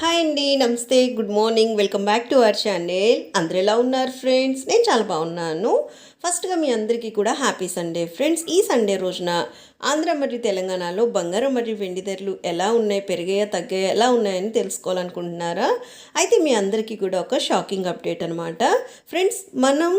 Hi అండి నమస్తే good morning welcome back to our channel. అందరు ఎలా ఉన్నారు ఫ్రెండ్స్? నేను చాలా బాగున్నాను. ఫస్ట్గా మీ అందరికీ కూడా హ్యాపీ సండే ఫ్రెండ్స్. ఈ సండే రోజున ఆంధ్ర మరియు తెలంగాణలో బంగారం మరియు వెండి ధరలు ఎలా ఉన్నాయి పెరిగాయా తగ్గాయా ఎలా ఉన్నాయని తెలుసుకోవాలనుకుంటున్నారా? అయితే మీ అందరికీ కూడా ఒక షాకింగ్ అప్డేట్ అనమాట ఫ్రెండ్స్ మనం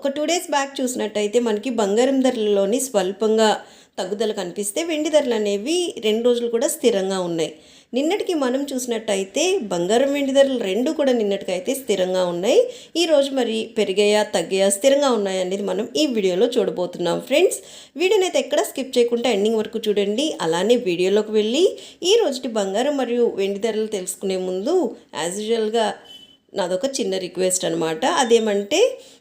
ఒక టూ డేస్ బ్యాక్ చూసినట్టయితే మనకి బంగారం ధరలలోని స్వల్పంగా తగ్గుదల కనిపిస్తే వెండి ధరలు అనేవి రెండు రోజులు కూడా స్థిరంగా ఉన్నాయి. నిన్నటికి మనం చూసినట్టయితే బంగారం వెండి ధరలు రెండు కూడా నిన్నటికైతే స్థిరంగా ఉన్నాయి. ఈ రోజు మరి పెరిగాయా తగ్గాయా స్థిరంగా ఉన్నాయా అనేది మనం ఈ వీడియోలో చూడబోతున్నాం ఫ్రెండ్స్. వీడియోని అయితే ఎక్కడ స్కిప్ చేయకుండా ఎండింగ్ వరకు చూడండి. అలానే వీడియోలోకి వెళ్ళి ఈ రోజుటి బంగారం మరియు వెండి ధరలు తెలుసుకునే ముందు యాజ్ యూజువల్గా నాదొక చిన్న రిక్వెస్ట్ అనమాట అదేమంటే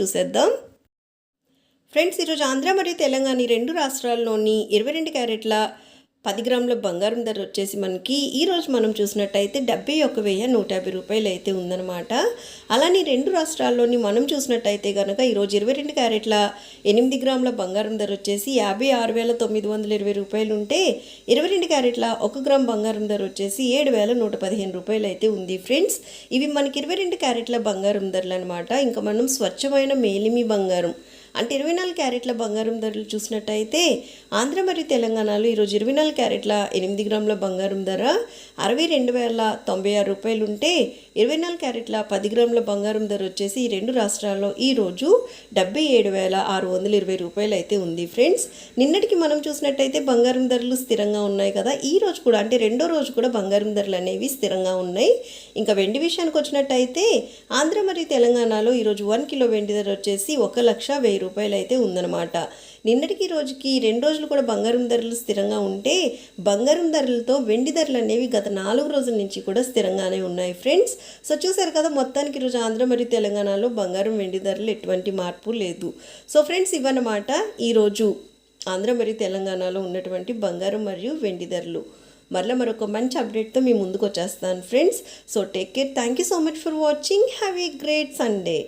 చూసేద్దాం. ఫ్రెండ్స్ ఈరోజు ఆంధ్ర మరియు తెలంగాణ రెండు రాష్ట్రాల్లోని ఇరవై రెండు క్యారెట్ల పది గ్రాముల బంగారం ధర వచ్చేసి మనకి ఈరోజు మనం చూసినట్టయితే డెబ్బై ఒక వెయ్యి నూట యాభై రూపాయలు అయితే ఉందన్నమాట. అలానే రెండు రాష్ట్రాల్లోని మనం చూసినట్టయితే కనుక ఈరోజు ఇరవై రెండు క్యారెట్ల ఎనిమిది గ్రాముల బంగారం ధర వచ్చేసి యాభై ఆరు వేల తొమ్మిది వందల ఇరవై రూపాయలు ఉంటే ఇరవై రెండు క్యారెట్ల ఒక గ్రామ్ బంగారం ధర వచ్చేసి ఏడు వేల నూట పదిహేను రూపాయలు అయితే ఉంది ఫ్రెండ్స్. ఇవి మనకి ఇరవై రెండు క్యారెట్ల బంగారం ధరలు అనమాట ఇంకా మనం స్వచ్ఛమైన మేలిమి బంగారం అంటే ఇరవై నాలుగు క్యారెట్ల బంగారం ధరలు చూసినట్టయితే ఆంధ్ర మరియు తెలంగాణలో ఈరోజు ఇరవై నాలుగు క్యారెట్ల ఎనిమిది గ్రాముల బంగారం ధర అరవై రెండు వేల తొంభై ఆరు రూపాయలు ఉంటే ఇరవై నాలుగు క్యారెట్ల పది గ్రాముల బంగారం ధర వచ్చేసి ఈ రెండు రాష్ట్రాల్లో ఈరోజు డెబ్బై ఏడు వేల ఆరు వందల ఇరవై రూపాయలు అయితే ఉంది ఫ్రెండ్స్. నిన్నటికి మనం చూసినట్టయితే బంగారం ధరలు స్థిరంగా ఉన్నాయి కదా ఈ రోజు కూడా అంటే రెండో రోజు కూడా బంగారం ధరలు అనేవి స్థిరంగా ఉన్నాయి. ఇంకా వెండి విషయానికి వచ్చినట్టయితే ఆంధ్ర మరియు తెలంగాణలో ఈరోజు వన్ కిలో వెండి ధర వచ్చేసి ఒక లక్ష వెయ్యి రూపాయలు అయితే ఉందన్నమాట. నిన్నటికి రోజుకి రెండు రోజులు కూడా బంగారం ధరలు స్థిరంగా ఉంటే బంగారం ధరలతో వెండి ధరలు అనేవి గత నాలుగు రోజుల నుంచి కూడా స్థిరంగానే ఉన్నాయి ఫ్రెండ్స్. సో చూసారు కదా మొత్తానికి ఈరోజు ఆంధ్ర మరియు తెలంగాణలో బంగారం వెండి ధరలు ఎటువంటి మార్పు లేదు. సో ఫ్రెండ్స్ ఇవన్నమాట ఈరోజు ఆంధ్ర మరియు తెలంగాణలో ఉన్నటువంటి బంగారం మరియు వెండి ధరలు. మరలా మరొక మంచి అప్డేట్తో మీ ముందుకు వచ్చేస్తాను friends. So take care. Thank you so much for watching. Have a great Sunday.